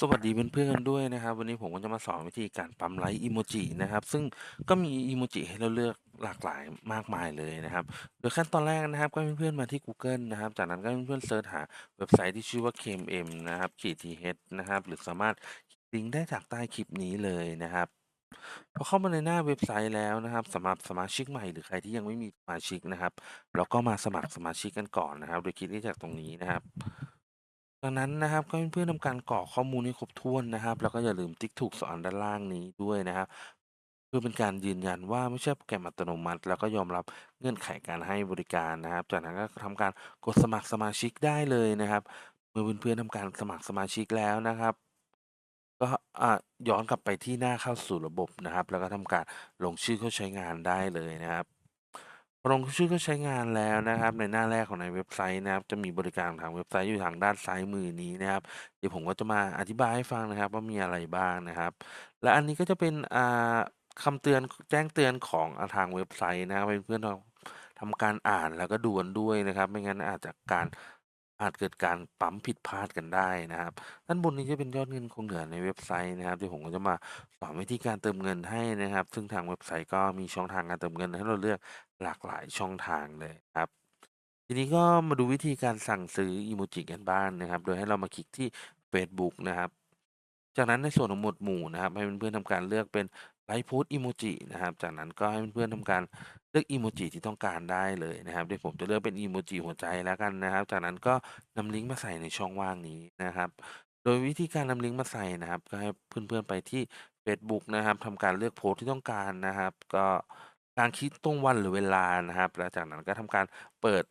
สวัสดีเพื่อนๆด้วยนะครับ วันนี้ผมก็จะมาสอนวิธีการปั๊มไลค์อีโมจินะครับ ซึ่งก็มีอีโมจิให้เราเลือกหลากหลายมากมายเลยนะครับ โดยขั้นตอนแรกนะครับ ก็เพื่อนๆมาที่ Google นะครับ จากนั้นก็เพื่อนๆเซิร์ชหาเว็บไซต์ที่ชื่อว่า KMM นะครับขีด th นะครับ หรือสามารถลิงก์ได้จากใต้คลิปนี้เลยนะครับพอเข้ามาในหน้าเว็บไซต์แล้วนะครับสำหรับสมาชิกใหม่หรือใครที่ยังไม่มีสมาชิกนะครับเราก็มาสมัครสมาชิกกันก่อนนะครับ โดยคลิกที่จากตรงนี้นะครับ ดังนั้นนะครับก็ให้เพื่อนๆทำการกรอกข้อมูลให้ครบถ้วนนะครับ แล้วก็อย่าลืมติ๊กถูกสอนด้านล่างนี้ด้วยนะครับเพื่อเป็นการยืนยันว่าไม่ใช่โปรแกรมอัตโนมัติ แล้วก็ยอมรับเงื่อนไขการให้บริการนะครับ จากนั้นก็ทำการกดสมัครสมาชิกได้เลยนะครับ เมื่อเพื่อนๆทำการสมัครสมาชิกแล้วนะครับ ก็ย้อนกลับไปที่หน้าเข้าสู่ระบบนะครับ แล้วก็ทำการลงชื่อเข้าใช้งานได้เลยนะครับ ลงชื่อเข้าใช้งานแล้วนะครับ ในหน้าแรกของในเว็บไซต์นะครับ จะมีบริการทางเว็บไซต์อยู่ทางด้านซ้ายมือนี้นะครับ เดี๋ยวผมก็จะมาอธิบายให้ฟังนะครับ ว่ามีอะไรบ้างนะครับ และอันนี้ก็จะเป็นอ่าคำเตือนแจ้งเตือนของอาทางเว็บไซต์นะครับเพื่อนๆเราทำการอ่านแล้วก็ดูกันด้วยนะครับ ไม่งั้นอาจจะการอาจเกิดการปั๊มผิดพลาดกันได้นะครับ ด้านบนนี้จะเป็นยอดเงินคงเหลือในเว็บไซต์นะครับเดี๋ยวผมก็จะมาสอนวิธีการเติมเงินให้นะครับ ซึ่งทางเว็บไซต์ก็มีช่องทางการเติมเงินให้เราเลือก หลากหลายช่องทางเลยครับ ทีนี้ก็มาดูวิธีการสั่งซื้ออีโมจิกันบ้างนะครับ โดยให้เรามาคลิกที่เฟซบุ๊กนะครับ จากนั้นในส่วนของหมวดหมู่นะครับ ให้เพื่อนๆทำการเลือกเป็นไลฟ์โพสอีโมจินะครับ จากนั้นก็ให้เพื่อนๆทำการเลือกอีโมจิที่ต้องการได้เลยนะครับเดี๋ยวผมจะเลือกเป็นอีโมจิหัวใจแล้วกันนะครับ จากนั้นก็นำลิงก์มาใส่ในช่องว่างนี้นะครับ โดยวิธีการนำลิงก์มาใส่นะครับ ก็ให้เพื่อนๆไปที่เฟซบุ๊กนะครับทำการเลือกโพสที่ต้องการนะครับ ก็ การคลิกตรงวันหรือเวลานะครับ แล้วจากนั้นก็ทำการเปิด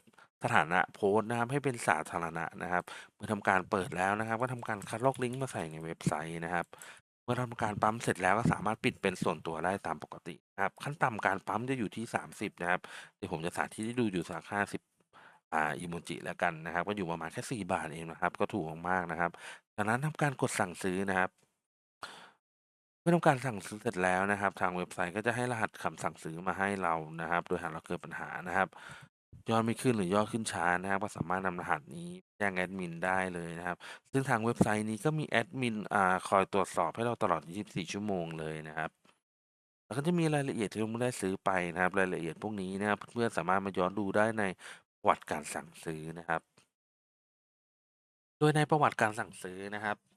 สถานะโพสต์นะครับให้เป็นสาธารณะนะครับ เมื่อทำการเปิดแล้วนะครับ ก็ทำการคัดลอกลิงก์มาใส่ในเว็บไซต์นะครับ เมื่อทำการปั๊มเสร็จแล้วก็สามารถปิดเป็นส่วนตัวได้ตามปกตินะครับ ขั้นต่ำการปั๊มจะอยู่ที่ 30 นะครับ เดี๋ยวผมจะสาธิตให้ดูอยู่สัก50อ่าอีโมจิแล้วกันนะครับ ก็อยู่ประมาณแค่ 4 บาทเองนะครับ ก็ถูกมากๆนะครับจากนั้นทำการกดสั่งซื้อนะครับ เมื่อทำการสั่งซื้อเสร็จแล้วนะครับ ทางเว็บไซต์ก็จะให้รหัสคำสั่งซื้อมาให้เรานะครับ โดยหากเราเกิดปัญหานะครับ ยอดไม่ขึ้นหรือยอดขึ้นช้านะครับ ก็สามารถนำรหัสนี้แจ้งแอดมินได้เลยนะครับ ซึ่งทางเว็บไซต์นี้ก็มีแอดมินอ่าคอยตรวจสอบให้เราตลอด 24 ชั่วโมงเลยนะครับ แล้วก็จะมีรายละเอียดที่เราได้ซื้อไปนะครับ รายละเอียดพวกนี้นะครับ เพื่อนๆสามารถมาย้อนดูได้ในประวัติการสั่งซื้อนะครับ โดยในประวัติการสั่งซื้อนะครับ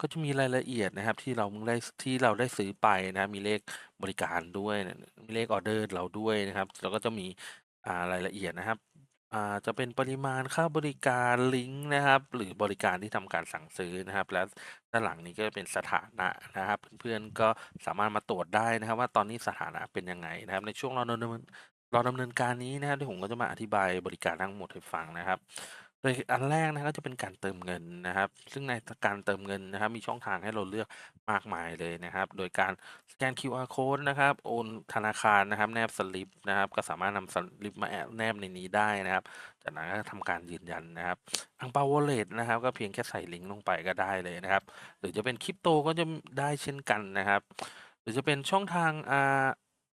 ก็จะมีรายละเอียดนะครับ ที่เราได้ ที่เราได้ซื้อไปนะครับ มีเลขบริการด้วย มีเลขออร์เดอร์เราด้วยนะครับ แล้วก็จะมี อ่า รายละเอียดนะครับ อ่า จะเป็นปริมาณค่าบริการลิงก์นะครับ หรือบริการที่ทำการสั่งซื้อนะครับ แล้วด้านหลังนี้ก็เป็นสถานะนะครับ เพื่อน ๆ ก็สามารถมาตรวจได้นะครับว่า ตอนนี้สถานะเป็นยังไงนะครับ ในช่วงเรอดำเนิน เรอดำเนินการนี้นะครับ เดี๋ยวผมก็จะมาอธิบายบริการทั้งหมดให้ฟังนะครับ โดยอันแรกนะครับจะเป็นการเติมเงินนะครับ ซึ่งในการเติมเงินนะครับ มีช่องทางให้เราเลือกมากมายเลยนะครับ โดยการสแกน QR Code นะครับ โอนธนาคารนะครับ แนบสลิปนะครับ ก็สามารถนำสลิปมาแอบแนบในนี้ได้นะครับ จากนั้นก็ทำการยืนยันนะครับอังเปาวอลเล็ตนะครับ ก็เพียงแค่ใส่ลิงก์ลงไปก็ได้เลยนะครับ หรือจะเป็นคริปโตก็จะได้เช่นกันนะครับ หรือจะเป็นช่องทางอ่า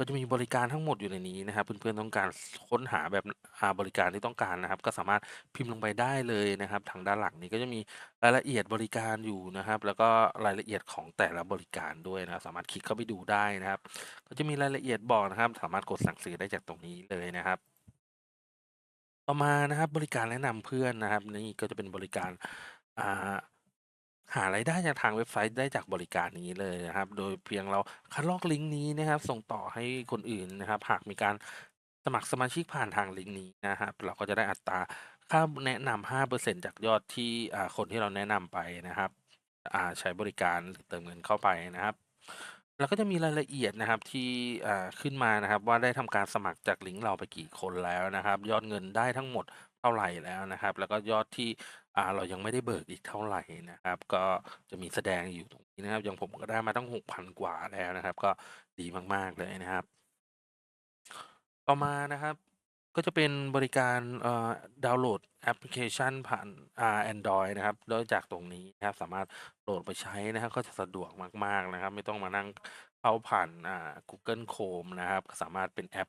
ก็จะมีบริการทั้งหมดอยู่ในนี้นะครับ เพื่อนๆต้องการค้นหาแบบหาบริการที่ต้องการนะครับ ก็สามารถพิมพ์ลงไปได้เลยนะครับ ทางด้านหลังนี้ก็จะมีรายละเอียดบริการอยู่นะครับ แล้วก็รายละเอียดของแต่ละบริการด้วยนะครับสามารถคลิกเข้าไปดูได้นะครับ ก็จะมีรายละเอียดบอกนะครับ สามารถกดสั่งซื้อได้จากตรงนี้เลยนะครับต่อมานะครับบริการแนะนำเพื่อนนะครับ นี่ก็จะเป็นบริการอ่า หารายได้จากทางเว็บไซต์ได้จากบริการนี้เลยนะครับ โดยเพียงเราคัดลอกลิงก์นี้นะครับ ส่งต่อให้คนอื่นนะครับ หากมีการสมัครสมาชิกผ่านทางลิงก์นี้นะครับ เราก็จะได้อัตราค่าแนะนำ5%จากยอดที่อ่าคนที่เราแนะนำไปนะครับอ่าใช้บริการหรือเติมเงินเข้าไปนะครับ แล้วก็จะมีรายละเอียดนะครับที่อ่าขึ้นมานะครับว่าได้ทำการสมัครจากลิงก์เราไปกี่คนแล้วนะครับ ยอดเงินได้ทั้งหมดเท่าไหร่แล้วนะครับ แล้วก็ยอดที่ อ่าเรายังไม่ได้เบิกอีกเท่าไหร่นะครับ ก็จะมีแสดงอยู่ตรงนี้นะครับอย่างผมก็ได้มาตั้ง6,000กว่าแล้วนะครับ ก็ดีมากๆเลยนะครับ ต่อมานะครับ ก็จะเป็นบริการเอ่อดาวน์โหลดแอปพลิเคชันผ่านอ่าแอนดรอยนะครับแล้วจากตรงนี้นะครับสามารถโหลดไปใช้นะครับ ก็จะสะดวกมากๆนะครับ ไม่ต้องมานั่งเข้าผ่านอ่า Google Chrome นะครับ สามารถเป็นแอป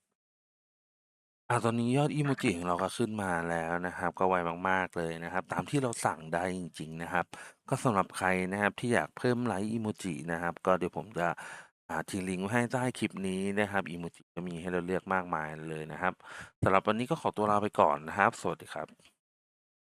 อ่า ตอนนี้ยอดอิโมจิของเราก็ขึ้นมาแล้วนะครับ ก็ไวมาก ๆ เลยนะครับ ตามที่เราสั่งได้จริง ๆ นะครับ ก็สำหรับใครนะครับที่อยากเพิ่มไลค์อิโมจินะครับ ก็เดี๋ยวผมจะอาทิ้งลิงก์ไว้ให้ใต้คลิปนี้นะครับอิโมจิก็มีให้เราเลือกมากมายเลยนะครับสำหรับวันนี้ก็ขอตัวลาไปก่อนนะครับ สวัสดีครับ